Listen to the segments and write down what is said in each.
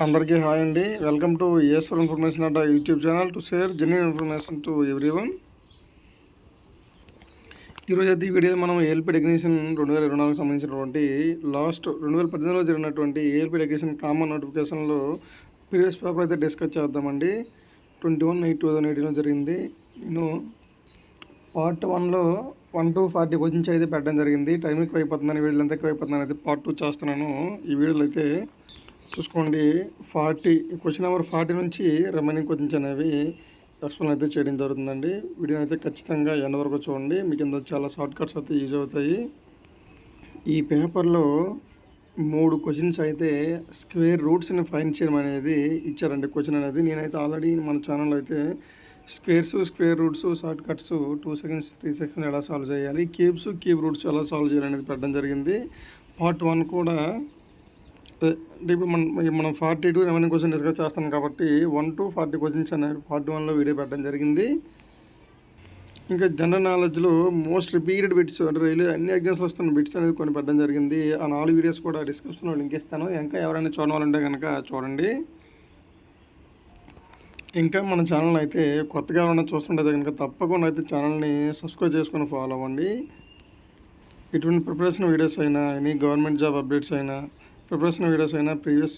అందరికీ హాయ్ అండి. Welcome to A S R information Adda YouTube channel to share genuine information to everyone ఈరోజు అయితే ఈ video మనం ఏఎల్పీ డెగ్నేషన్ రెండు వేల ఇరవై నాలుగు సంబంధించినటువంటి లాస్ట్ రెండు వేల పద్దెనిమిదిలో జరిగినటువంటి A L P designation common నోటిఫికేషన్లో ప్రీవియస్ పేపర్ అయితే డిస్కస్ చేద్దామండి. Twenty one eight two thousand ఎయిటీన్లో జరిగింది. నేను పార్ట్ వన్లో వన్ టు ఫార్టీ క్వశ్చన్స్ అయితే పెట్టడం జరిగింది. టైం ఎక్కువ అయిపోతుందని వీడియోలు ఎంత ఎక్కువ అయిపోతుందని అయితే పార్ట్ టూ చేస్తున్నాను. ఈ వీడియోలో అయితే చూసుకోండి ఫార్టీ క్వశ్చన్ నెంబర్ ఫార్టీ నుంచి రిమైనింగ్ క్వశ్చన్స్ అనేవి ఎక్స్ప్లెయిన్ అయితే చేయడం జరుగుతుందండి. వీడియో అయితే ఖచ్చితంగా ఎండ వరకు చూడండి. మీకు ఇందులో చాలా షార్ట్ కట్స్ అయితే యూజ్ అవుతాయి. ఈ పేపర్లో మూడు క్వశ్చన్స్ అయితే స్క్వేర్ రూట్స్ని ఫైన్ చేయడం అనేది ఇచ్చారండి క్వశ్చన్ అనేది. నేనైతే ఆల్రెడీ మన ఛానల్లో అయితే squares square roots shortcuts two seconds three seconds ఎలా సాల్వ్ చేయాలి? క్యూబ్స్ క్యూబ్ రూట్స్ ఎలా సాల్వ్ చేయాలి అనేది పెట్టడం జరిగింది. పార్ట్ వన్ కూడా అంటే ఇప్పుడు మనం మనం forty two revenue question discuss చేస్తాం కాబట్టి వన్ టు ఫార్టీ క్వశ్చన్స్ అనే ఫార్టీ వన్లో వీడియో పెట్టడం జరిగింది. ఇంకా జనరల్ నాలెడ్జ్లో మోస్ట్ రిపీటెడ్ బిట్స్ అంటే రైల్వే అన్ని ఎగ్జామ్స్లో వస్తున్న బిట్స్ అనేది కొన్ని పెట్టడం జరిగింది. ఆ నాలుగు వీడియోస్ కూడా డిస్క్రిప్షన్లో లింక్ ఇస్తాను. ఇంకా ఎవరైనా చూడాలంటే కనుక చూడండి. ఇంకా మన ఛానల్ అయితే కొత్తగా ఎవరైనా చూస్తుంటే కనుక తప్పకుండా అయితే ఛానల్ని సబ్స్క్రైబ్ చేసుకొని ఫాలో అవ్వండి. ఇటువంటి ప్రిపరేషన్ వీడియోస్ అయినా ఎనీ గవర్నమెంట్ జాబ్ అప్డేట్స్ అయినా ప్రిపరేషన్ వీడియోస్ అయినా ప్రీవియస్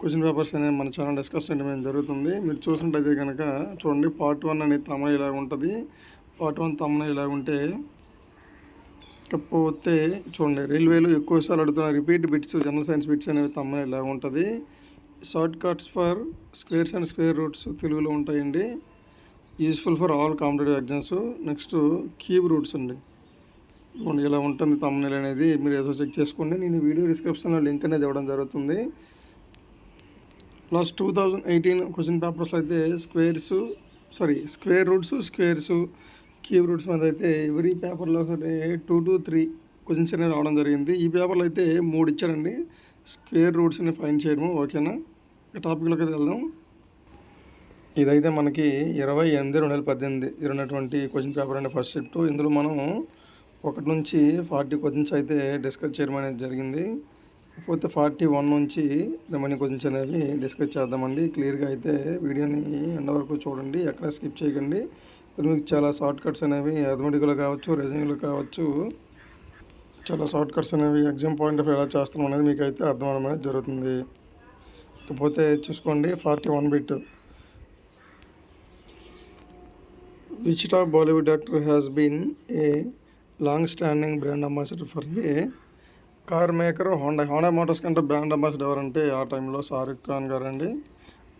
క్వశ్చన్ పేపర్స్ అయినా మన ఛానల్ డిస్కస్ చేయడం జరుగుతుంది. మీరు చూసినట్టయితే కనుక చూడండి పార్ట్ వన్ అనేది తమన ఇలాగ ఉంటుంది. పార్ట్ వన్ తమన ఇలా ఉంటే కాకపోతే చూడండి రైల్వేలు ఎక్కువసార్లు అడుగుతున్న repeat bits general science bits అనేవి తమ్మ ఇలాగ ఉంటుంది. Shortcuts for squares and square roots తెలుగులో ఉంటాయండి. Useful for all competitive exams. Next cube roots అండి. ఇలా ఉంటుంది తమ్మునేల్ అనేది. మీరు ఏదో చెక్ చేసుకోండి. నేను వీడియో డిస్క్రిప్షన్లో లింక్ అనేది ఇవ్వడం జరుగుతుంది. Plus two thousand eighteen question పేపర్స్లో అయితే squares sorry square roots squares cube roots మీద అయితే ఎవరీ పేపర్లో సరే టూ టు త్రీ క్వశ్చన్స్ అనేవి రావడం జరిగింది. ఈ పేపర్లో అయితే మూడు ఇచ్చారండి. స్క్వేర్ రూట్స్ని ఫైన్ చేయడము ఓకేనా ఇక టాపిక్లోకి అయితే వెళ్దాం. ఇదైతే మనకి ఇరవై ఎనిమిది రెండు వేల పద్దెనిమిది ఇరవైనటువంటి క్వశ్చన్ పేపర్ అండి ఫస్ట్ షిఫ్ట్ ఇందులో మనం ఒకటి నుంచి ఫార్టీ క్వశ్చన్స్ అయితే డిస్కస్ చేయడం అనేది జరిగింది. పోతే ఫార్టీ వన్ నుంచి రిమైనింగ్ క్వశ్చన్స్ అనేవి డిస్కస్ చేద్దామండి. క్లియర్గా అయితే వీడియోని ఎండ వరకు చూడండి ఎక్కడ స్కిప్ చేయకండి. మీకు చాలా షార్ట్ కట్స్ అనేవి అథమెటిక్లో కావచ్చు రెజింగ్లో కావచ్చు చాలా షార్ట్ కట్స్ అనేవి ఎగ్జామ్ పాయింట్ ఆఫ్ ఎలా చేస్తున్నాం అనేది మీకు అయితే అర్థం అనేది జరుగుతుంది. ఇకపోతే చూసుకోండి forty one bit. Which top Bollywood actor has been a long standing brand ambassador for a car maker Honda. Honda Motors కంటే బ్రాండ్ అంబాసిడర్ ఎవరంటే ఆ టైంలో షారుఖ్ ఖాన్ గారండి.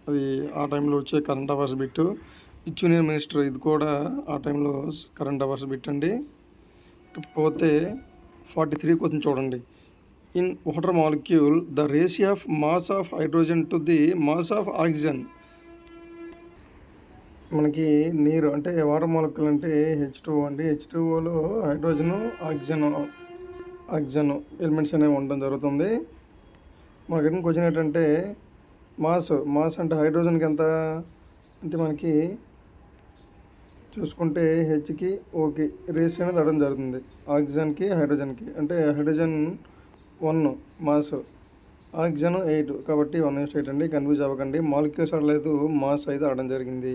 అది ఆ టైంలో వచ్చే current hours bit junior minister ఇది కూడా ఆ టైంలో కరెంట్ అవర్స్ బిట్ అండి పోతే ఫార్టీ త్రీ క్వశ్చన్ చూడండి. In water molecule the ratio of mass of hydrogen to the mass of oxygen. మనకి నీరు అంటే వాటర్ మొలకలు అంటే హెచ్ టూ అండి. హెచ్ టూలో హైడ్రోజను ఆక్సిజన్ ఆక్సిజన్ ఎలిమెంట్స్ అనేవి ఉండడం జరుగుతుంది. మనకి క్వశ్చన్ ఏంటంటే మాస్ మాస్ అంటే హైడ్రోజన్కి ఎంత? అంటే మనకి చూసుకుంటే హెచ్కి ఓకే రేస్ అనేది అడగడం జరుగుతుంది. ఆక్సిజన్కి హైడ్రోజన్కి. అంటే hydrogen one mass. Oxygen eight. కాబట్టి వన్ ఎయిట్ అండి. కన్ఫ్యూజ్ అవ్వకండి. మాలిక్యూల్స్ అడలేదు మాస్ అయితే ఆడడం జరిగింది.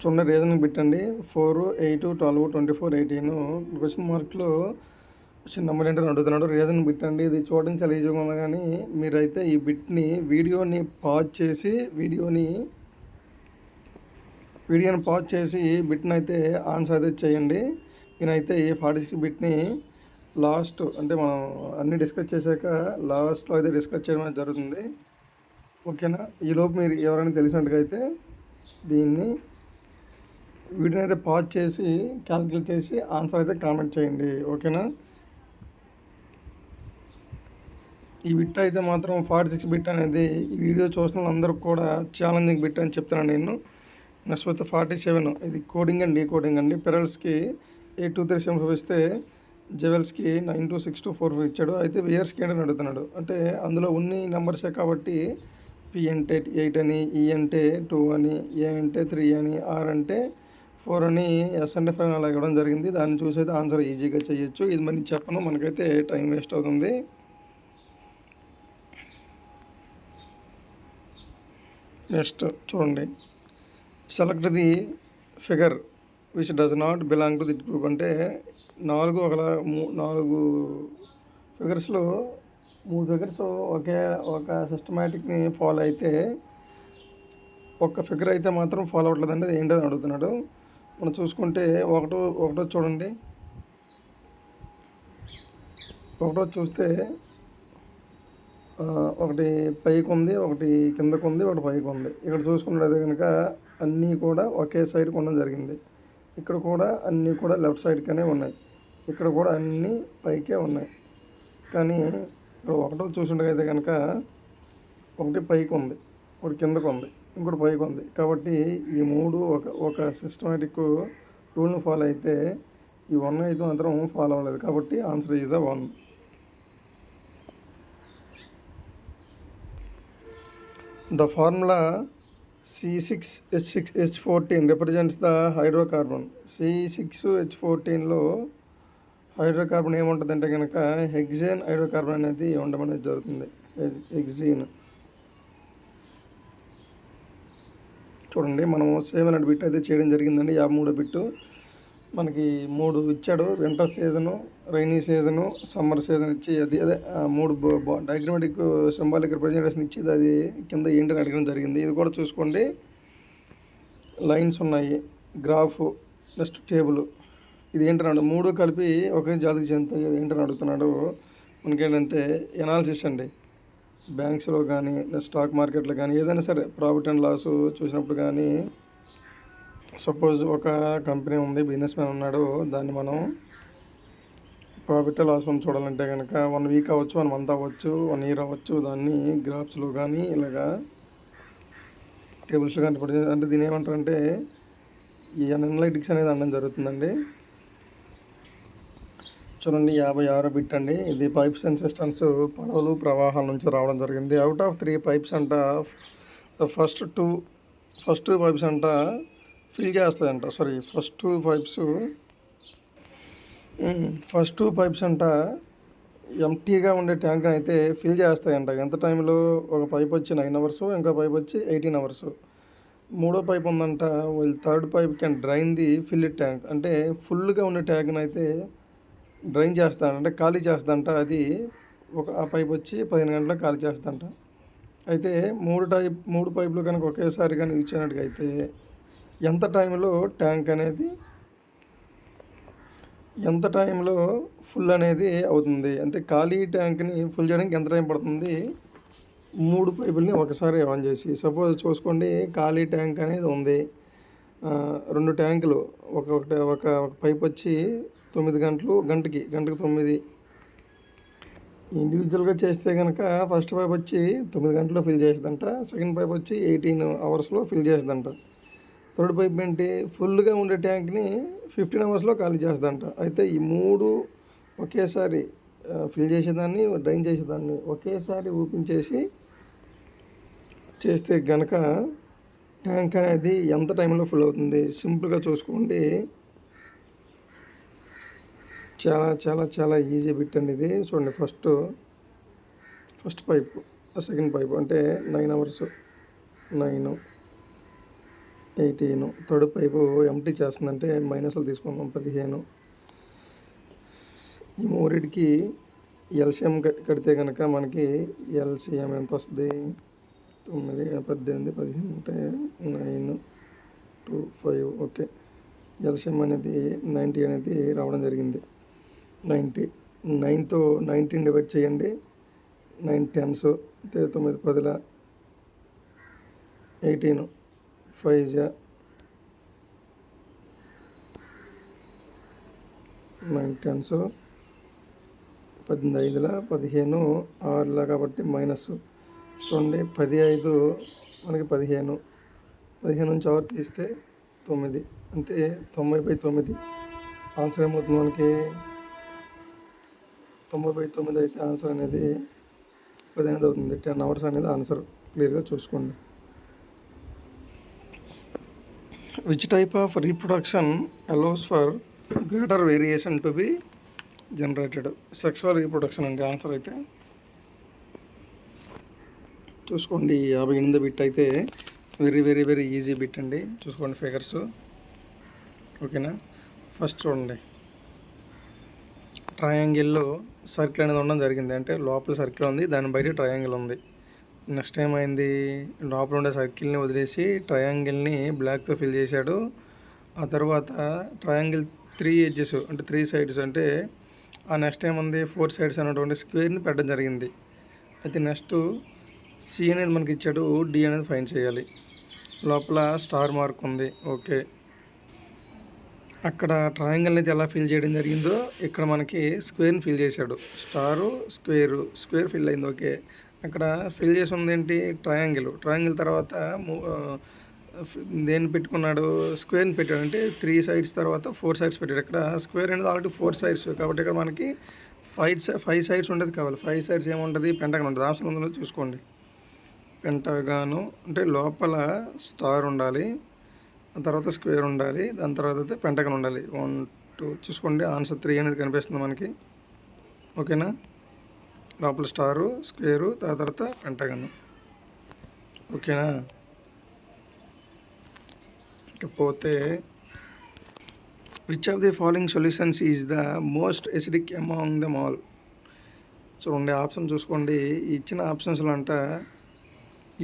చూడండి రీజన్ పెట్టండి. Four eight twelve twenty four eighteen question మార్క్లో question number ఏంటని అడుగుతున్నాడు. రీజన్ పెట్టండి. ఇది చూడడం చాలా ఈజీగా ఉంది కానీ మీరైతే ఈ బిట్ని వీడియోని పాజ్ చేసి వీడియోని వీడియోని పాజ్ చేసి బిట్ని అయితే ఆన్సర్ అయితే చేయండి. నేనైతే ఈ ఫార్టీ సిక్స్ బిట్ని లాస్ట్ అంటే మనం అన్నీ డిస్కస్ చేశాక లాస్ట్లో అయితే డిస్కస్ చేయడం జరుగుతుంది. ఓకేనా ఈలోపు మీరు ఎవరైనా తెలిసినట్టుగా అయితే దీన్ని వీడియోని అయితే పాజ్ చేసి క్యాల్కులేట్ చేసి ఆన్సర్ అయితే కామెంట్ చేయండి. ఓకేనా ఈ బిట్ అయితే మాత్రం ఫార్టీ సిక్స్ బిట్ అనేది ఈ వీడియో చూసిన అందరూ కూడా ఛాలెంజింగ్ బిట్ అని చెప్తున్నాను నేను. నెక్స్ట్ వస్తే ఫార్టీ సెవెన్ ఇది కోడింగ్ అండ్ డీకోడింగ్ అండి. పెరల్స్కి eight two three seven five ఇస్తే జెవెల్స్కి nine two six two four five ఇచ్చాడు. అయితే వియర్స్కి ఏంటని అడుగుతున్నాడు. అంటే అందులో ఉన్ని నెంబర్సే కాబట్టి పి అంటే ఎయిట్ అని ఈ అంటే టూ అని ఏ అంటే త్రీ అని ఆర్ అంటే ఫోర్ అని ఎస్ఎన్డి ఫైవ్ అలా ఇవ్వడం జరిగింది. దాన్ని చూసి అయితే ఆన్సర్ ఈజీగా చేయొచ్చు. ఇది మనకి చెప్పను. మనకైతే టైం వేస్ట్ అవుతుంది. నెక్స్ట్ చూడండి. Select the figure which does not belong to the group అంటే నాలుగు ఒకలా నాలుగు ఫిగర్స్లో మూడు ఫిగర్స్ ఒకే ఒక సిస్టమేటిక్ని ఫాలో అయితే ఒక్క ఫిగర్ అయితే మాత్రం ఫాలో అవ్వట్లేదండి. అది ఏంటని అడుగుతున్నాడు. మనం చూసుకుంటే ఒకటో ఒకటో చూడండి. ఒకటో చూస్తే ఒకటి పైకి ఉంది ఒకటి కిందకు ఉంది ఒకటి పైకి ఉంది. ఇక్కడ చూసుకున్నట్లయితే కనుక అన్నీ కూడా ఒకే సైడ్ ఉండడం జరిగింది. ఇక్కడ కూడా అన్నీ కూడా లెఫ్ట్ సైడ్కనే ఉన్నాయి. ఇక్కడ కూడా అన్నీ పైకే ఉన్నాయి. కానీ ఇక్కడ ఒకటో చూసినట్టయితే కనుక ఒకటి పైకి ఉంది ఒకటి కిందకు ఉంది. ఇంకోటి పైకి ఉంది. కాబట్టి ఈ మూడు ఒక ఒక సిస్టమేటిక్ రూల్ని ఫాలో అయితే ఈ వన్ అయితే మాత్రం ఫాలో అవ్వలేదు. కాబట్టి answer is the one The formula C6H6H14 represents the hydrocarbon. C6H14లో హైడ్రోకార్బన్ ఏముంటుందంటే కనుక హెగ్జేన్ హైడ్రోకార్బన్ అనేది ఉండడం అనేది జరుగుతుంది. హెగ్జీన్ చూడండి మనము సేమ్ అన్నట్టు బిట్ అయితే చేయడం జరిగిందండి. యాభై మూడో బిట్టు మనకి మూడు ఇచ్చాడు. Winter season rainy season summer season ఇచ్చి అది అదే మూడు డయాగ్రమాటిక్ సింబాలిక్ రిప్రజెంటేషన్ ఇచ్చి అది కింద ఏంటని అడగడం జరిగింది. ఇది కూడా చూసుకోండి. లైన్స్ ఉన్నాయి. Graph next table. ఇది ఏంటన్నాడు మూడు కలిపి ఒకే జాతికి చెందుతాయి. అది ఏంటని అడుగుతున్నాడు? మనకేంటంటే ఎనాలిసిస్ అండి. బ్యాంక్స్లో కానీ స్టాక్ మార్కెట్లో కానీ ఏదైనా సరే ప్రాఫిట్ అండ్ లాస్ చూసినప్పుడు కానీ సపోజ్ ఒక కంపెనీ ఉంది బిజినెస్ మ్యాన్ ఉన్నాడు దాన్ని మనం ప్రాఫిట్ లాస్ మనం చూడాలంటే కనుక వన్ వీక్ అవ్వచ్చు వన్ మంత్ అవ్వచ్చు వన్ ఇయర్ అవ్వచ్చు దాన్ని గ్రాఫ్స్లో కానీ ఇలాగా టేబుల్స్లో కానీ అంటే దీని ఏమంటారంటే ఈ అనలైటిక్స్ అనేది అనడం జరుగుతుందండి. చూడండి యాభై ఆరు బిట్ అండి. ఇది పైప్స్ అండ్ సిస్టమ్స్ పడవలు ప్రవాహాల నుంచి రావడం జరిగింది. అవుట్ ఆఫ్ త్రీ పైప్స్ అంట first two first two pipes అంట fill చేస్తాయంట. Sorry first two pipes first two pipes అంట ఎంటీగా ఉండే ట్యాంక్ అయితే ఫిల్ చేస్తాయంట. ఎంత టైంలో ఒక పైప్ వచ్చి నైన్ అవర్స్ ఇంకో పైప్ వచ్చి ఎయిటీన్ అవర్స్ మూడో పైప్ ఉందంట వీళ్ళు third pipe can drain the fill tank అంటే ఫుల్గా ఉన్న ట్యాంక్ని అయితే డ్రైన్ చేస్తాడు అంటే ఖాళీ చేస్తాడంట అది ఒక ఆ పైప్ వచ్చి పదిహేను గంటలకు ఖాళీ చేస్తాడంట. అయితే మూడు టైప్ మూడు పైపులు కనుక ఒకేసారి కానీ ఇచ్చినట్టుగా అయితే ఎంత టైంలో ట్యాంక్ అనేది ఎంత టైంలో ఫుల్ అనేది అవుతుంది? అంటే ఖాళీ ట్యాంక్ని ఫుల్ చేయడానికి ఎంత టైం పడుతుంది? మూడు పైపుల్ని ఒకసారి ఆన్ చేసి సపోజ్ చూసుకోండి ఖాళీ ట్యాంక్ అనేది ఉంది. రెండు ట్యాంకులు ఒక ఒకటి ఒక ఒక పైప్ వచ్చి తొమ్మిది గంటలు గంటకి గంటకి తొమ్మిది. ఇండివిజువల్గా చేస్తే కనుక ఫస్ట్ పైప్ వచ్చి తొమ్మిది గంటల్లో ఫిల్ చేస్తుందంట సెకండ్ పైప్ వచ్చి ఎయిటీన్ అవర్స్లో ఫిల్ చేస్తుందంట థర్డ్ పైప్ ఏంటి? ఫుల్గా ఉండే ట్యాంక్ని ఫిఫ్టీన్ అవర్స్లో ఖాళీ చేస్తుందంట అయితే ఈ మూడు ఒకేసారి ఫిల్ చేసేదాన్ని డ్రైన్ చేసేదాన్ని ఒకేసారి ఓపెన్ చేసి చేస్తే గనక ట్యాంక్ అనేది ఎంత టైంలో ఫుల్ అవుతుంది? సింపుల్గా చూసుకోండి. చాలా చాలా చాలా ఈజీ బిట్ అండి ఇది. చూడండి first first pipe second pipe అంటే nine hours nine eighteen third pipe empty చేస్తుందంటే మైనస్లో తీసుకుందాం పదిహేను. ఈ మూడింటికి ఎల్సిఎం కడితే కనుక మనకి ఎల్సిఎం ఎంత వస్తుంది? తొమ్మిది పద్దెనిమిది పదిహేను అంటే nine two five okay L C M అనేది నైంటీ అనేది రావడం జరిగింది. నైంటీ నైన్తో నైన్టీన్ డివైడ్ చేయండి. నైన్ టెన్స్ తొమ్మిది పదిల. ఎయిటీన్ ఫైవ్ జా. నైన్ టెన్స్ పద్దెనిమిది ఐదుల పదిహేను ఆరుల కాబట్టి మైనస్. చూడండి పది ఐదు మనకి పదిహేను. పదిహేను నుంచి ఆరు తీస్తే తొమ్మిది. అంతే తొంభై బై తొమ్మిది. ఆన్సర్ ఏమవుతుంది మనకి? తొంభై బై తొమ్మిది అయితే ఆన్సర్ అనేది పదిహేను అవుతుంది. టెన్ అవర్స్ అనేది ఆన్సర్ క్లియర్గా చూసుకోండి. Which type of reproduction allows for greater variation to be generated sexual reproduction అండి ఆన్సర్ అయితే. చూసుకోండి యాభై ఎనిమిది బిట్ అయితే very very very easy bit అండి. చూసుకోండి ఫిగర్స్. ఓకేనా? ఫస్ట్ చూడండి. ట్రయాంగిల్లో సర్కిల్ అనేది ఉండడం జరిగింది. అంటే లోపల సర్కిల్ ఉంది దాని బయట ట్రయాంగిల్ ఉంది. నెక్స్ట్ ఏమైంది? లోపల ఉండే సర్కిల్ని వదిలేసి ట్రయాంగిల్ని బ్లాక్తో ఫిల్ చేశాడు. ఆ తర్వాత ట్రయాంగిల్ త్రీ ఎడ్జెస్ అంటే త్రీ సైడ్స్ అంటే ఆ నెక్స్ట్ ఏముంది? ఫోర్ సైడ్స్ అన్నటువంటి స్క్వేర్ని పెట్టడం జరిగింది. అయితే నెక్స్ట్ సి అనేది మనకి ఇచ్చాడు డి అనేది ఫైన్ చేయాలి. లోపల స్టార్ మార్క్ ఉంది. ఓకే అక్కడ ట్రయాంగిల్ అయితే ఎలా ఫిల్ చేయడం జరిగిందో ఇక్కడ మనకి స్క్వేర్ని ఫిల్ చేశాడు. స్టారు స్క్వేరు స్క్వేర్ ఫిల్ అయింది ఓకే అక్కడ ఫిల్ చేసి ఉంది ఏంటి? ట్రయాంగిల్ ట్రయాంగిల్ తర్వాత దేన్ని పెట్టుకున్నాడు? స్క్వేర్ని పెట్టాడు. అంటే త్రీ సైడ్స్ తర్వాత ఫోర్ సైడ్స్ పెట్టాడు. ఇక్కడ స్క్వేర్ అనేది ఆల్రెడీ ఫోర్ సైడ్స్ కాబట్టి ఇక్కడ మనకి ఫైవ్ ఫైవ్ సైడ్స్ ఉండేది కావాలి. ఫైవ్ సైడ్స్ ఏముంటుంది? పెంటగాన్ ఉంటుంది ఆప్షన్ ఉందో చూసుకోండి. పెంటగాను అంటే లోపల స్టార్ ఉండాలి. తర్వాత స్క్వేర్ ఉండాలి దాని తర్వాత అయితే పెంటగన్ ఉండాలి. వన్ టూ చూసుకోండి ఆన్సర్ త్రీ అనేది కనిపిస్తుంది మనకి. ఓకేనా? లోపల స్టారు స్క్వేరు దాని తర్వాత పెంటగన్. ఓకేనా? ఇకపోతే which of the following solutions is the most acidic among them all చూడండి ఆప్షన్ చూసుకోండి. ఇచ్చిన ఆప్షన్స్లో అంట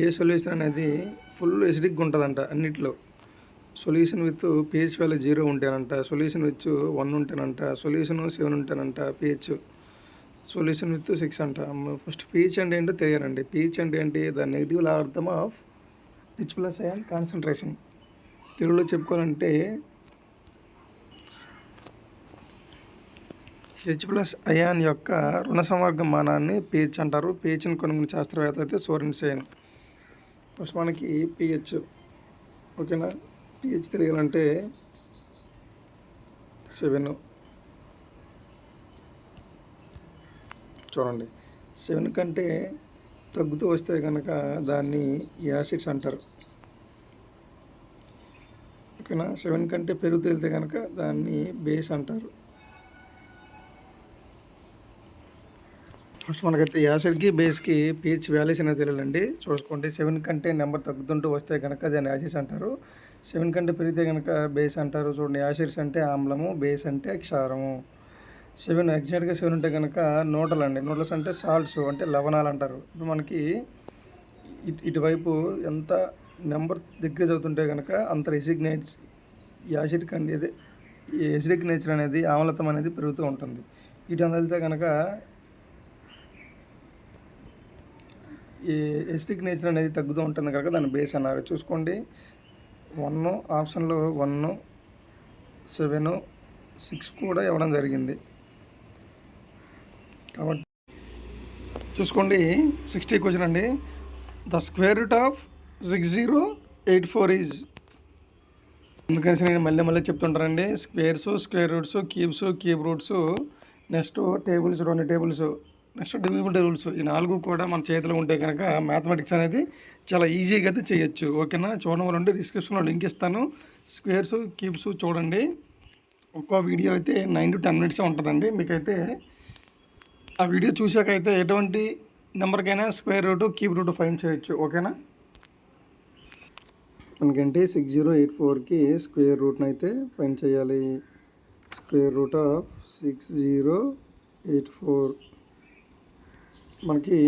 ఏ సొల్యూషన్ అనేది ఫుల్ ఎసిడిక్గా ఉంటుందంట అన్నిట్లో. Solution with pH value zero ఉంటేనంట solution with one ఉంటేనంట సొల్యూషన్ సెవెన్ ఉంటేనంట పిహెచ్ సొల్యూషన్ విత్ సిక్స్ అంట. ఫస్ట్ పిహెచ్ అంటే ఏంటో తెలియాలండి. పిహెచ్ అంటే ఏంటి? The negative logarithm of H plus ion concentration తెలుగులో చెప్పుకోవాలంటే హెచ్ ప్లస్ అయాన్ యొక్క రుణ సమవర్గ మానాన్ని పిహెచ్ అంటారు. పిహెచ్ని కొన్ని శాస్త్రవేత్త అయితే సోరెన్ సేన్. ఫస్ట్ మనకి పిహెచ్. ఓకేనా? పిహెచ్ తెలియాలంటే సెవెన్. చూడండి. సెవెన్ కంటే తగ్గుతూ వస్తే కనుక దాన్ని యాసిడ్స్ అంటారు. ఓకేనా? సెవెన్ కంటే పెరుగుతూ వెళ్తే కనుక దాన్ని బేస్ అంటారు. ఫస్ట్ మనకైతే యాసిడ్కి బేస్కి పిహెచ్ వ్యాలీస్ అనేది తెలియాలండి. చూసుకోండి సెవెన్ కంటే నెంబర్ తగ్గుతుంటూ వస్తే కనుక దాన్ని యాసిడ్స్ అంటారు. సెవెన్ కంటే పెరిగితే కనుక బేస్ అంటారు. చూడండి యాసిడ్స్ అంటే ఆమ్లము బేస్ అంటే క్షారము సెవెన్ ఎగ్జాక్ట్గా సెవెన్ ఉంటే కనుక నోటల్ అండి. నోటల్స్ అంటే సాల్ట్స్ అంటే లవణాలు అంటారు. ఇప్పుడు మనకి ఇటు ఇటువైపు ఎంత నెంబర్ దగ్గర చదువుతుంటే కనుక అంత రెసిగ్నేట్స్ యాసిడ్ కంటే ఈ ఎసిడిక్ నేచర్ అనేది ఆమ్లతం అనేది పెరుగుతూ ఉంటుంది. ఇటు వెళ్తే కనుక ఈ ఎస్టిక్ నేచర్ అనేది తగ్గుతూ ఉంటుంది కనుక దాన్ని బేస్ అన్నారు. చూసుకోండి. వన్ ఆప్షన్లో వన్ సెవెన్ సిక్స్ కూడా ఇవ్వడం జరిగింది. కాబట్టి చూసుకోండి. సిక్స్టీ క్వశ్చన్ అండి. The square root of six zero eight four is. అందుకని నేను మళ్ళీ మళ్ళీ చెప్తుంటానండి. Squares square roots cubes cube roots next tables రెండు టేబుల్స్. Next divisible rules. ఈ నాలుగు కూడా మన చేతిలో ఉంటే కనుక మ్యాథమెటిక్స్ అనేది చాలా ఈజీగా అయితే చేయొచ్చు. ఓకేనా? చూడడం వల్ల డిస్క్రిప్షన్లో లింక్ ఇస్తాను. స్క్వేర్స్ క్యూబ్స్ చూడండి. ఒక్కో వీడియో అయితే నైన్ టు టెన్ మినిట్స్ ఉంటుందండి. మీకైతే ఆ వీడియో చూసాక అయితే ఎటువంటి నెంబర్కైనా square root cube root find చేయొచ్చు. ఓకేనా? మనకంటే? సిక్స్ జీరో ఎయిట్ ఫోర్కి స్క్వేర్ రూట్ని అయితే ఫైన్ చేయాలి. Square root of six zero eight four. మనకి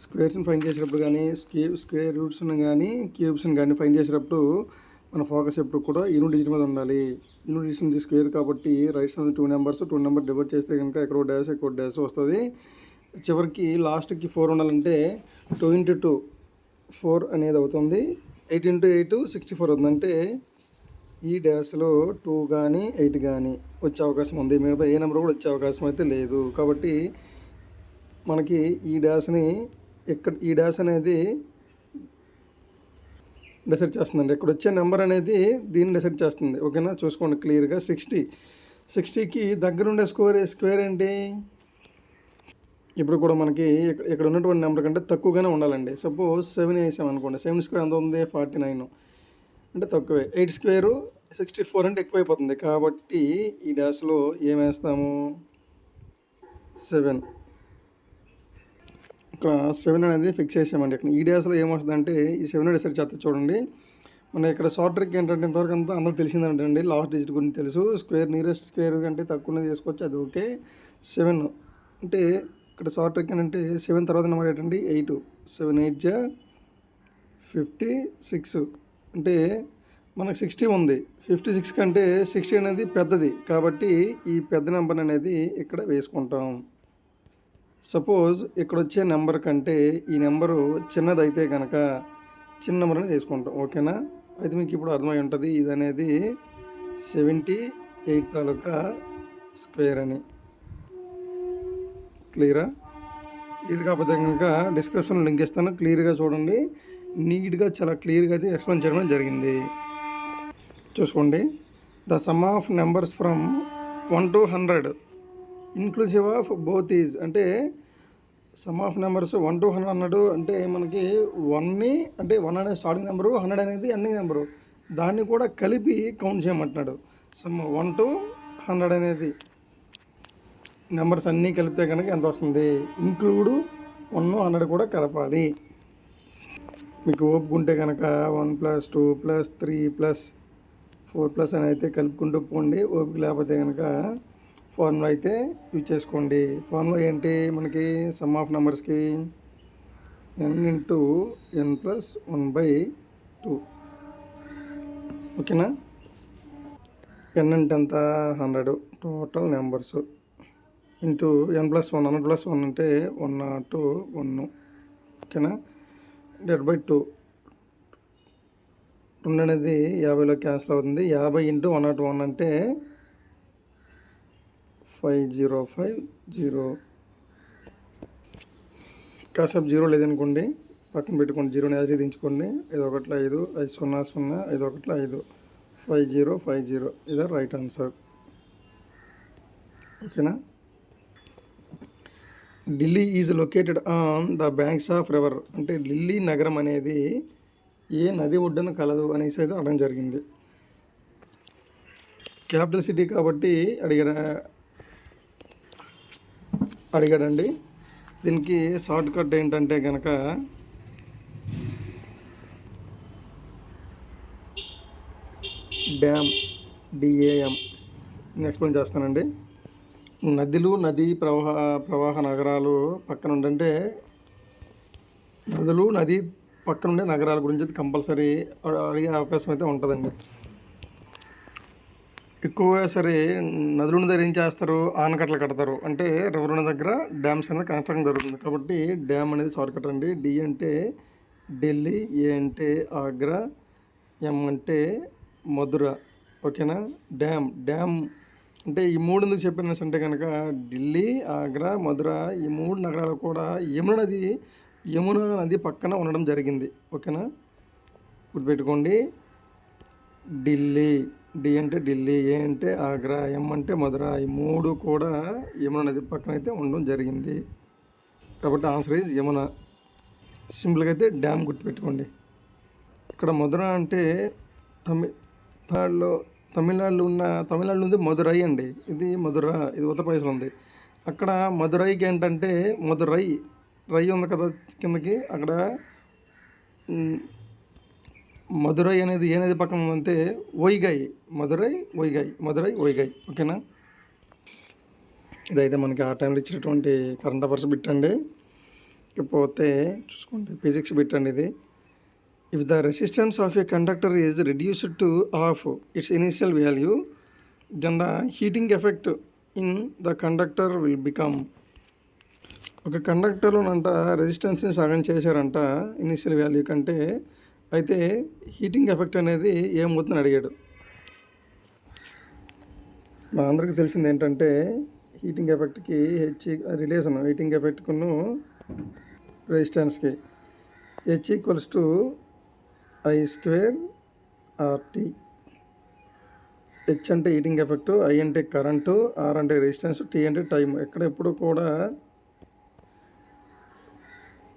స్క్వేర్స్ని ఫైన్ చేసేటప్పుడు కానీ స్క్యూ స్క్వేర్ రూట్స్ని కానీ క్యూబ్స్ని కానీ ఫైన్ చేసేటప్పుడు మన ఫోకస్ ఎప్పుడు కూడా యూనిట్ డిజిట్ మీద ఉండాలి. యూనిట్ డిజిట్ నుంచి స్క్వేర్ కాబట్టి right side two numbers two number divide చేస్తే కనుక ఎక్కడో డాష్ ఎక్కడో డాష్ వస్తుంది. చివరికి లాస్ట్కి ఫోర్ ఉండాలంటే టూ ఇంటూ టూ ఫోర్ అనేది అవుతుంది. Eight into eight sixty four అవుతుంది. అంటే ఈ డ్యాష్లో టూ కానీ ఎయిట్ కానీ వచ్చే అవకాశం ఉంది. మిగతా ఏ నెంబర్ కూడా వచ్చే అవకాశం అయితే లేదు. కాబట్టి మనకి ఈ డాష్ని ఇక్కడ ఈ డాష్ అనేది డిసైడ్ చేస్తుందండి. ఇక్కడ వచ్చే నెంబర్ అనేది దీన్ని డిసైడ్ చేస్తుంది. ఓకేనా? చూసుకోండి క్లియర్గా సిక్స్టీ. సిక్స్టీకి దగ్గరుండే స్క్వేర్ స్క్వేర్ ఏంటి? ఇప్పుడు కూడా మనకి ఇక్కడ ఉన్నటువంటి నెంబర్ కంటే తక్కువగానే ఉండాలండి. సపోజ్ సెవెన్ వేసాం అనుకోండి. సెవెన్ స్క్వేర్ ఎంత ఉంది? Forty nine. అంటే తక్కువే. ఎయిట్ స్క్వేరు సిక్స్టీ ఫోర్ అంటే ఎక్కువైపోతుంది. కాబట్టి ఈ డాష్లో ఏం వేస్తాము? సెవెన్. ఇక్కడ సెవెన్ అనేది ఫిక్స్ చేసామండి. ఇక్కడ ఈ డేస్లో ఏమొస్తుందంటే ఈ సెవెన్ డిసైడ్ చేస్తే చూడండి. మన ఇక్కడ షార్ట్ ట్రిక్ ఏంటంటే ఇంతవరకు అంతా అందరూ తెలిసిందంటండి. లాస్ట్ డిజిట్ గురించి తెలుసు. స్క్వేర్ నియరెస్ట్ స్క్వేర్ కంటే తక్కువ తీసుకోవచ్చు. అది ఓకే సెవెన్ అంటే ఇక్కడ షార్ట్ ట్రిక్ ఏంటంటే సెవెన్ తర్వాత నెంబర్ ఏంటండి ఎయిట్ సెవెన్ ఎయిట్ జా ఫిఫ్టీ సిక్స్ అంటే మనకు సిక్స్టీ ఉంది. ఫిఫ్టీ సిక్స్ కంటే సిక్స్టీ అనేది పెద్దది. కాబట్టి ఈ పెద్ద నెంబర్ అనేది ఇక్కడ వేసుకుంటాం. సపోజ్ ఇక్కడ వచ్చే నెంబర్ కంటే ఈ నెంబరు చిన్నదైతే కనుక చిన్న నెంబర్ అనేది ఓకేనా? అయితే మీకు ఇప్పుడు అర్థమై ఉంటుంది ఇది అనేది సెవెంటీ ఎయిట్ తాలూకా స్క్వేర్ అని. క్లియరా? ఇది కాకపోతే కనుక డిస్క్రిప్షన్లో లింక్ ఇస్తాను క్లియర్గా చూడండి. నీట్గా చాలా క్లియర్గా అయితే ఎక్స్ప్లెయిన్ చేయడం జరిగింది. చూసుకోండి. The sum of numbers from one to hundred. Inclusive of both is అంటే sum of numbers one to hundred అన్నాడు అంటే మనకి వన్ని అంటే వన్ అనేది స్టార్టింగ్ నెంబరు హండ్రెడ్ అనేది ఎండింగ్ నెంబరు దాన్ని కూడా కలిపి కౌంట్ చేయమంటున్నాడు. సమ్ వన్ టు హండ్రెడ్ అనేది నెంబర్స్ అన్నీ కలిపితే కనుక ఎంత వస్తుంది? ఇంక్లూడ్ వన్ హండ్రెడ్ కూడా కలపాలి. మీకు ఓపిక ఉంటే కనుక one plus two plus three plus four plus అని అయితే కలుపుకుంటూ పోండి. ఓపిక లేకపోతే కనుక ఫోన్లో అయితే యూజ్ చేసుకోండి. ఫోన్లో ఏంటి? మనకి సమ్ ఆఫ్ నెంబర్స్కి N into N plus one by two ఓకేనా? ఎన్ అంటే ఎంత? Hundred total numbers into N plus one hundred plus one అంటే వన్ నాట్ వన్ ఓకేనా? డెడ్ బై టూ రెండు అనేది యాభైలో క్యాన్సిల్ అవుతుంది. యాభై ఇంటూ వన్ నాట్ వన్ అంటే ఫైవ్ జీరో ఫైవ్ జీరో కాసేపు జీరో లేదనుకోండి పక్కన పెట్టుకోండి జీరోని యాజ్ దించుకోండి ఐదు ఒకటి ఐదు ఐదు సున్నా సున్నా ఐదు ఒకటి ఐదు ఫైవ్ జీరో ఫైవ్ జీరో ఇదే రైట్ ఆన్సర్. ఓకేనా? Delhi is located on the banks of river. అంటే ఢిల్లీ నగరం అనేది ఏ నది ఒడ్డున కలదు అనేసి అయితే అడగడం జరిగింది. క్యాపిటల్ సిటీ కాబట్టి అడిగారు అడిగాడండి. దీనికి షార్ట్ కట్ ఏంటంటే కనుక డ్యామ్ డిఏఎం ఎక్స్ప్లెయిన్ చేస్తానండి. నదులు నదీ ప్రవాహ ప్రవాహ నగరాలు పక్కన ఉండంటే నదులు నది పక్కన ఉండే నగరాల గురించి అయితే కంపల్సరీ అడిగే అవకాశం అయితే ఉంటుందండి. ఎక్కువగా సరే నదులను దగ్గర ఏం చేస్తారు ఆనకట్టలు కడతారు. అంటే రివర్ దగ్గర డ్యామ్స్ అనేది కన్స్ట్రక్షన్ జరుగుతుంది. కాబట్టి డ్యామ్ అనేది షార్ట్కట్ అండి డి అంటే ఢిల్లీ ఏ అంటే ఆగ్రా ఎం అంటే మధుర. ఓకేనా? Dam dam. అంటే ఈ మూడు ఎందుకు చెప్పిన అంటే కనుక ఢిల్లీ ఆగ్రా మధుర ఈ మూడు నగరాలు కూడా యమున నది యమున నది పక్కన ఉండడం జరిగింది. ఓకేనా? గుర్తుపెట్టుకోండి. ఢిల్లీ. డి అంటే ఢిల్లీ ఏ అంటే ఆగ్రా ఎం అంటే మధుర ఈ మూడు కూడా యమున నది పక్కన అయితే ఉండడం జరిగింది. కాబట్టి ఆన్సర్ ఈజ్ యమున. సింపుల్గా అయితే డ్యామ్ గుర్తుపెట్టుకోండి. ఇక్కడ మధుర అంటే తమి తాడులో తమిళనాడులో ఉన్న తమిళనాడులో ఉంది మధురై అండి. ఇది మధుర ఇది ఉత్తరప్రదేశ్లో ఉంది. అక్కడ మధురైకి ఏంటంటే మధురై రై ఉంది కదా కిందకి అక్కడ మధురై అనేది ఏ పక్కన ఉందంటే వైగై మధురై వైగై మధురై వైగై ఓకేనా? ఇదైతే మనకి ఆ టైంలో ఇచ్చినటువంటి కరెంట్ అఫైర్స్ బిట్ అండి. ఇకపోతే చూసుకోండి ఫిజిక్స్ బిట్ అండి ఇది. If the resistance of a conductor is reduced to of its initial value then the heating effect in the conductor will become ఒక కండక్టర్లోనంట రెసిస్టెన్స్ని సగం చేశారంట ఇనిషియల్ వాల్యూ కంటే అయితే హీటింగ్ ఎఫెక్ట్ అనేది ఏమవుతుందని అడిగాడు? మా అందరికి తెలిసింది ఏంటంటే హీటింగ్ ఎఫెక్ట్కి హెచ్ రిలేషన్ హీటింగ్ ఎఫెక్ట్కును రెసిస్టెన్స్కి H equals to I square RT H అంటే హీటింగ్ ఎఫెక్ట్ ఐ అంటే కరెంటు ఆర్ అంటే రెసిస్టెన్స్ టీ అంటే టైం ఎక్కడ ఎప్పుడు కూడా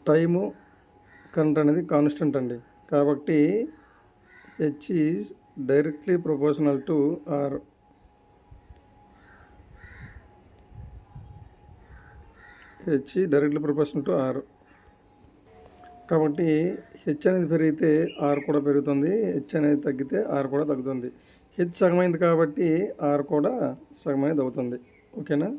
టైము కరెంట్ అనేది కాన్స్టెంట్ అండి. కాబట్టి H is directly proportional to R H directly proportional to R కాబట్టి హెచ్ అనేది పెరిగితే ఆర్ కూడా పెరుగుతుంది హెచ్ అనేది తగ్గితే ఆర్ కూడా తగ్గుతుంది. హెచ్ సగమైంది కాబట్టి ఆర్ కూడా సగమైనది అవుతుంది. ఓకేనా?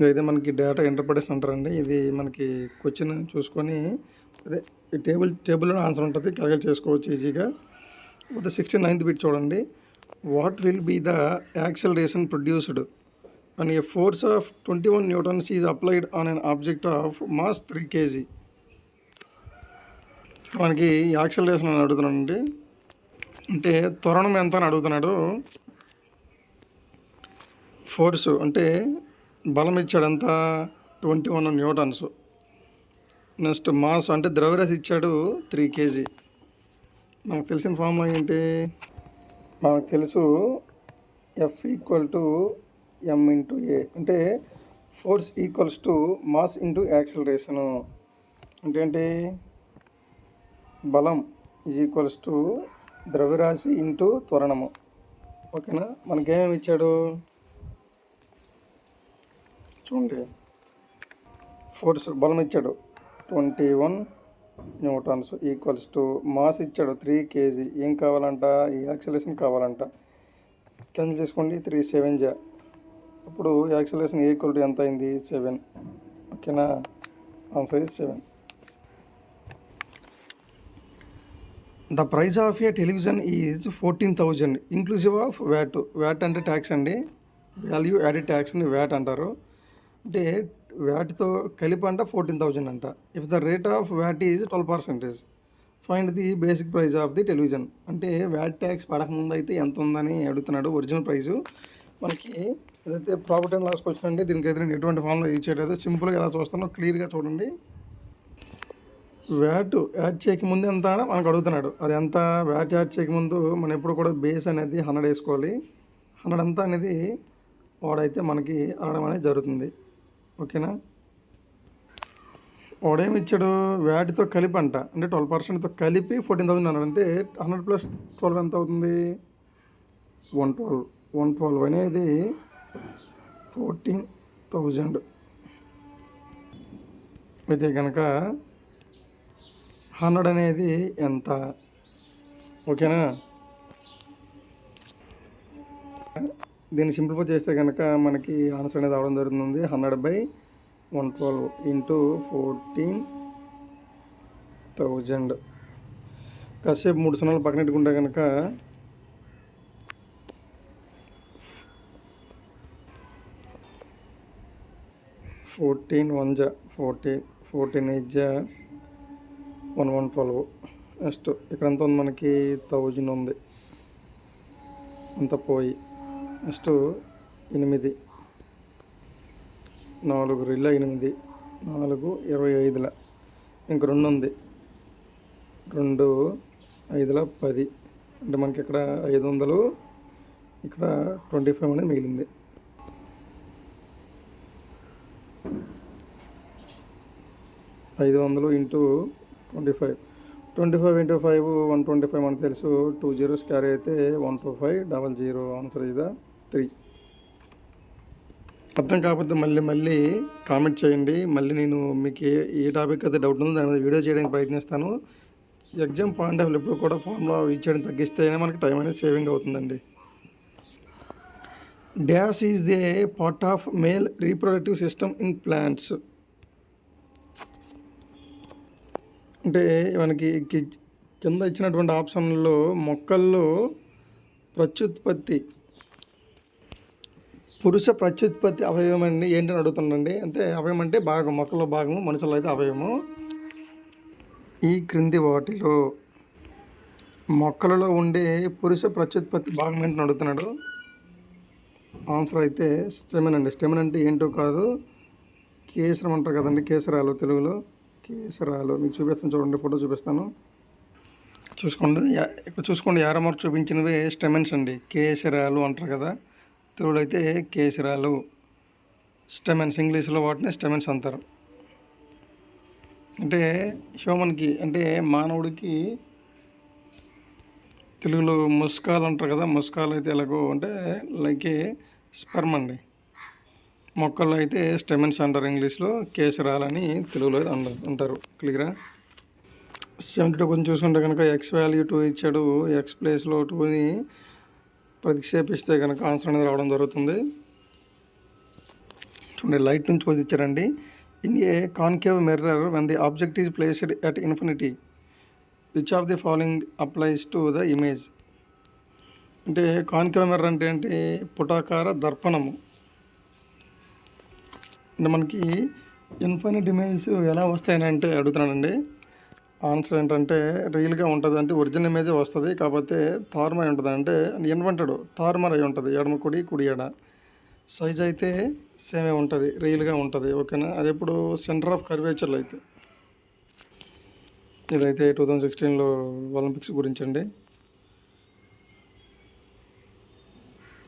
ఇదైతే మనకి డేటా ఇంటర్ప్రిటేషన్ అంటారండి. ఇది మనకి క్వశ్చన్ చూసుకొని అదే ఈ టేబుల్ టేబుల్లో ఆన్సర్ ఉంటుంది. క్యాలిక్యులేట్ చేసుకోవచ్చు ఈజీగా అయితే సిక్స్టీ నైన్త్ బిట్ చూడండి. What will be the acceleration produced and a force of twenty one newtons is applied on an object of mass three KG మనకి యాక్సలరేషన్ అని అడుగుతున్నాడండి. అంటే త్వరణం ఎంత అని అడుగుతున్నాడు? ఫోర్స్ అంటే బలం ఇచ్చాడంత twenty one newtons. Next mass అంటే ద్రవ్యరాశి ఇచ్చాడు త్రీ కేజీ. మనకు తెలిసిన ఫార్ములా ఏంటి? మనకు తెలుసు F equal to M into A. అంటే force equals to mass into acceleration. అంటే ఏంటి? బలం ఈజ్ ఈక్వల్స్ టు ద్రవ్యరాశి ఇంటూ త్వరణము. ఓకేనా? మనకేమేమి ఇచ్చాడు? చూడండి. ఫోర్స్ బలం ఇచ్చాడు. Twenty one newtons equals to. Mass ఇచ్చాడు త్రీ కేజీ. ఏం కావాలంట? ఈ యాక్సిలేషన్ కావాలంట. క్యాన్సిల్ చేసుకోండి త్రీ సెవెన్ జా. అప్పుడు యాక్సిలేషన్ ఈక్వల్ టు ఎంత అయింది? సెవెన్. ఓకేనా? Answer is seven. The price of a television is fourteen thousand. Inclusive of VAT. VAT అంటే ట్యాక్స్ అండి. వాల్యూ యాడెడ్ ట్యాక్స్ని వ్యాట్ అంటారు. అంటే వ్యాట్తో కలిపి అంట ఫోర్టీన్ థౌజండ్ అంట. If the rate of VAT is twelve percentage find the basic price of the television అంటే వ్యాట్ ట్యాక్స్ పడకముందు అయితే ఎంత ఉందని అడుగుతున్నాడు ఒరిజినల్ ప్రైస్ మనకి ఏదైతే ప్రాఫిట్ అండ్ లాస్కి వచ్చినండి దీనికి అయితే నేను ఎటువంటి ఫామ్లో ఇచ్చేయలేదు సింపుల్గా ఎలా చూస్తానో క్లియర్గా చూడండి. వ్యాట్ యాడ్ చేయకముందు ఎంత అని మనకు అడుగుతున్నాడు. అది ఎంత? వ్యాట్ యాడ్ చేయకముందు మనం ఎప్పుడు కూడా బేస్ అనేది హండ్రెడ్ వేసుకోవాలి. హండ్రెడ్ అంతా అనేది వాడైతే మనకి ఆడడం అనేది జరుగుతుంది. ఓకేనా? వాడేమి ఇచ్చాడు? వ్యాటితో కలిపి అంట అంటే ట్వెల్వ్ పర్సెంట్తో కలిపి ఫోర్టీన్ థౌసండ్ అన్నాడు. అంటే హండ్రెడ్ ప్లస్ ట్వెల్వ్ ఎంత అవుతుంది? One twelve. వన్ ట్వెల్వ్ అనేది ఫోర్టీన్ థౌజండ్ అయితే కనుక హండ్రెడ్ అనేది ఎంత? ఓకేనా? దీన్ని సింప్లిఫై చేస్తే కనుక మనకి ఆన్సర్ అనేది అవడం జరుగుతుంది. Hundred by one twelve into fourteen thousand. కాసేపు మూడు సున్నాలు పక్కన పెట్టుకుంటే కనుక ఫోర్టీన్ వన్ జా ఫోర్టీన్ ఫోర్టీన్ ఎయిట్ జా వన్ వన్ ట్వెల్వ్. నెక్స్ట్ ఇక్కడ ఎంత ఉంది మనకి? థౌజండ్ ఉంది. అంత పోయి. నెక్స్ట్ ఎనిమిది. నాలుగు రిల్ల ఎనిమిది. నాలుగు ఇరవై ఐదుల. ఇంక రెండు ఉంది రెండు ఐదుల పది. అంటే మనకి ఇక్కడ ఐదు వందలు ఇక్కడ ట్వంటీ ఫైవ్ అనేది మిగిలింది. ఐదు వందలు into twenty five. Twenty five into five one twenty five మనకు తెలుసు. టూ జీరోస్ క్యారీ అయితే one two five double zero. Answer ఇదా? త్రీ. అర్థం కాకపోతే మళ్ళీ మళ్ళీ కామెంట్ చేయండి. మళ్ళీ నేను మీకు ఏ ఏ టాపిక్ అయితే డౌట్ ఉందో దాని మీద వీడియో చేయడానికి ప్రయత్నిస్తాను. ఎగ్జామ్ పాయింట్ ఆఫ్ ఎప్పుడు కూడా ఫార్ములా ఇచ్చేయడం తగ్గిస్తేనే మనకి టైం అనేది సేవింగ్ అవుతుందండి. Dash is the part of male reproductive system in plants అంటే మనకి కింద ఇచ్చినటువంటి ఆప్షన్లో మొక్కల్లో ప్రత్యుత్పత్తి పురుష ప్రత్యుత్పత్తి అవయవం అండి. ఏంటని అడుగుతుండండి అంటే అవయవం అంటే భాగం మొక్కలో భాగము మనుషుల్లో అయితే అవయవము. ఈ క్రింది వాటిలో మొక్కలలో ఉండే పురుష ప్రత్యుత్పత్తి భాగం ఏంటని అడుగుతున్నాడు? ఆన్సర్ అయితే స్టెమిన్ అండి. స్టెమిన్ అంటే ఏంటో కాదు కేసరం అంటారు కదండి కేసరాలు తెలుగులో. కేసరాలు. మీకు చూపిస్తాను చూడండి ఫోటో చూపిస్తాను. చూసుకోండి. ఇక్కడ చూసుకోండి యారమర్ చూపించినవి స్టెమెన్స్ అండి. కేసరాలు అంటారు కదా. తెలుగులో అయితే కేసరాలు స్టెమెన్స్ ఇంగ్లీష్లో వాటిని స్టెమెన్స్ అంటారు. అంటే హ్యూమన్కి అంటే మానవుడికి తెలుగులో ముస్కాలు అంటారు కదా ముస్కాలు అయితే ఎలాగో అంటే లైక్ స్పెర్మ్ అండి. మొక్కల్లో అయితే స్టెమెన్స్ అంటారు ఇంగ్లీష్లో కేసరాలని తెలుగులో అంటారు అంటారు. క్లియరా? సెవెంటీ టూ కొంచెం చూసుకుంటే కనుక ఎక్స్ వాల్యూ టూ ఇచ్చాడు ఎక్స్ ప్లేస్లో టూని ప్రతిక్షేపిస్తే కనుక ఆన్సర్ అనేది రావడం జరుగుతుంది. చూడండి లైట్ నుంచి వచ్చి ఇచ్చారండి. In a concave mirror when the object is placed at infinity which of the following applies to the image అంటే కాన్కేవ్ మిర్రర్ అంటే ఏంటి? పుటాకార దర్పణము. అంటే మనకి ఇన్ఫినిట్ ఇమేజ్ ఎలా వస్తాయని అంటే అడుగుతున్నానండి. ఆన్సర్ ఏంటంటే రియల్గా ఉంటుంది అంటే ఒరిజినల్ ఇమేజే వస్తుంది. కాకపోతే తారుమై ఉంటుంది అంటే ఇన్వెంటెడ్ తారుమార్ అయి ఉంటుంది. ఎడమ కుడి కుడి ఎడ. సైజ్ అయితే సేమే ఉంటుంది రియల్గా ఉంటుంది. ఓకేనా? అది ఎప్పుడు సెంటర్ ఆఫ్ కర్వేచర్లో అయితే. ఇదైతే టూ థౌజండ్ సిక్స్టీన్లో ఒలింపిక్స్ గురించి అండి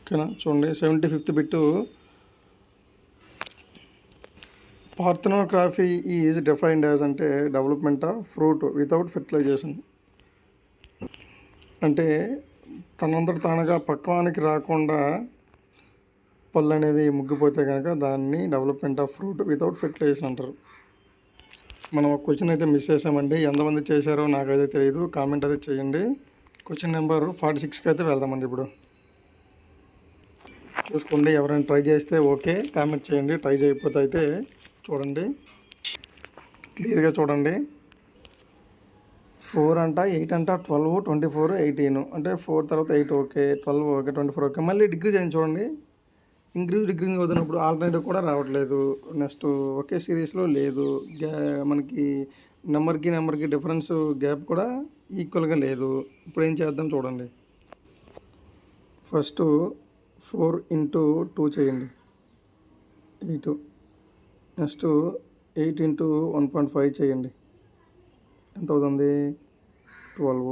ఓకేనా? చూడండి seventy fifth bit parthenocarpy is defined as అంటే development of fruit without fertilization. అంటే తనంతట తానుగా పక్వానికి రాకుండా పళ్ళు అనేవి ముగ్గిపోతే కనుక దాన్ని development of fruit without fertilization అంటారు. మనం ఒక క్వశ్చన్ అయితే మిస్ చేసామండి. ఎంతమంది చేశారో నాకైతే తెలియదు కామెంట్ అయితే చేయండి. క్వశ్చన్ నెంబర్ ఫార్టీ సిక్స్కి అయితే వెళ్దామండి ఇప్పుడు. చూసుకోండి. ఎవరైనా ట్రై చేస్తే ఓకే. కామెంట్ చేయండి. ట్రై చేయకపోతే అయితే చూడండి. క్లియర్గా చూడండి. ఫోర్ అంట ఎయిట్ అంట ట్వెల్వ్ ట్వంటీ ఫోర్ ఎయిటీన్. అంటే ఫోర్ తర్వాత eight okay. Twelve okay. Twenty four okay. మళ్ళీ డిగ్రీ చేయండి చూడండి. ఇంక్రీజ్ డిగ్రీ అవుతున్నప్పుడు ఆల్టర్నేటివ్ కూడా రావట్లేదు. నెక్స్ట్ ఒకే సిరీస్లో లేదు. గ్యా మనకి నెంబర్కి నెంబర్కి డిఫరెన్స్ గ్యాప్ కూడా ఈక్వల్గా లేదు. ఇప్పుడు ఏం చేద్దాం చూడండి. ఫస్ట్ ఫోర్ ఇంటూ టూ చేయండి. Eight next eight into one point five చేయండి. ఎంత అవుతుంది? Twelve.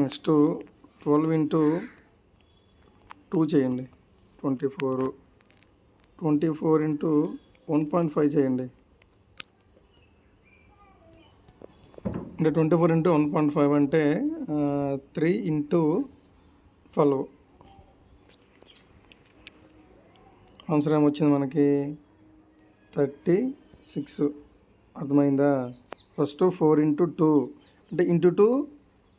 Next twelve into two చేయండి. Twenty four. Twenty four into one point five చేయండి. అంటే twenty four into one point five అంటే త్రీ ఇంటూ ట్వెల్వ్. ఆన్సర్ ఏమొచ్చింది మనకి థర్టీ సిక్స్. అర్థమైందా? ఫస్ట్ ఫోర్ ఇంటూ టూ అంటే into two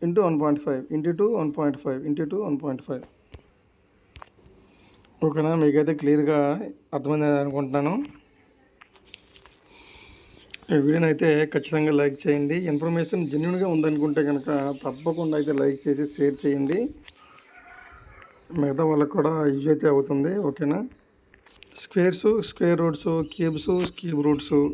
into one point five into two one point five into two one point five ఓకేనా? మీకైతే క్లియర్గా అర్థమైందని అనుకుంటున్నాను. ఈ వీడియోని అయితే ఖచ్చితంగా లైక్ చేయండి. ఇన్ఫర్మేషన్ జెన్యున్గా ఉందనుకుంటే కనుక తప్పకుండా అయితే లైక్ చేసి షేర్ చేయండి. మిగతా వాళ్ళకి కూడా యూజ్ అయితే అవుతుంది. ఓకేనా? Squares square roots cubes cube roots.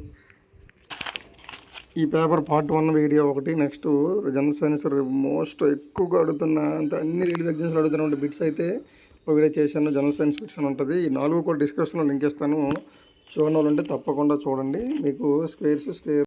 ఈ పేపర్ పార్ట్ వన్ వీడియో ఒకటి. నెక్స్ట్ జనరల్ సైన్స్ మోస్ట్ ఎక్కువగా అడుగుతున్న అంత అన్ని రైల్వే ఎగ్జామ్స్లో అడుగుతున్న బిట్స్ అయితే ఒక వీడియో చేశాను. జనరల్ సైన్స్ బిట్స్ అని ఉంటుంది. ఈ నాలుగు కూడా డిస్క్రిప్షన్లో లింక్ ఇస్తాను. చూడని వాళ్ళు ఉంటే తప్పకుండా చూడండి. మీకు స్క్వేర్స్ స్క్వేర్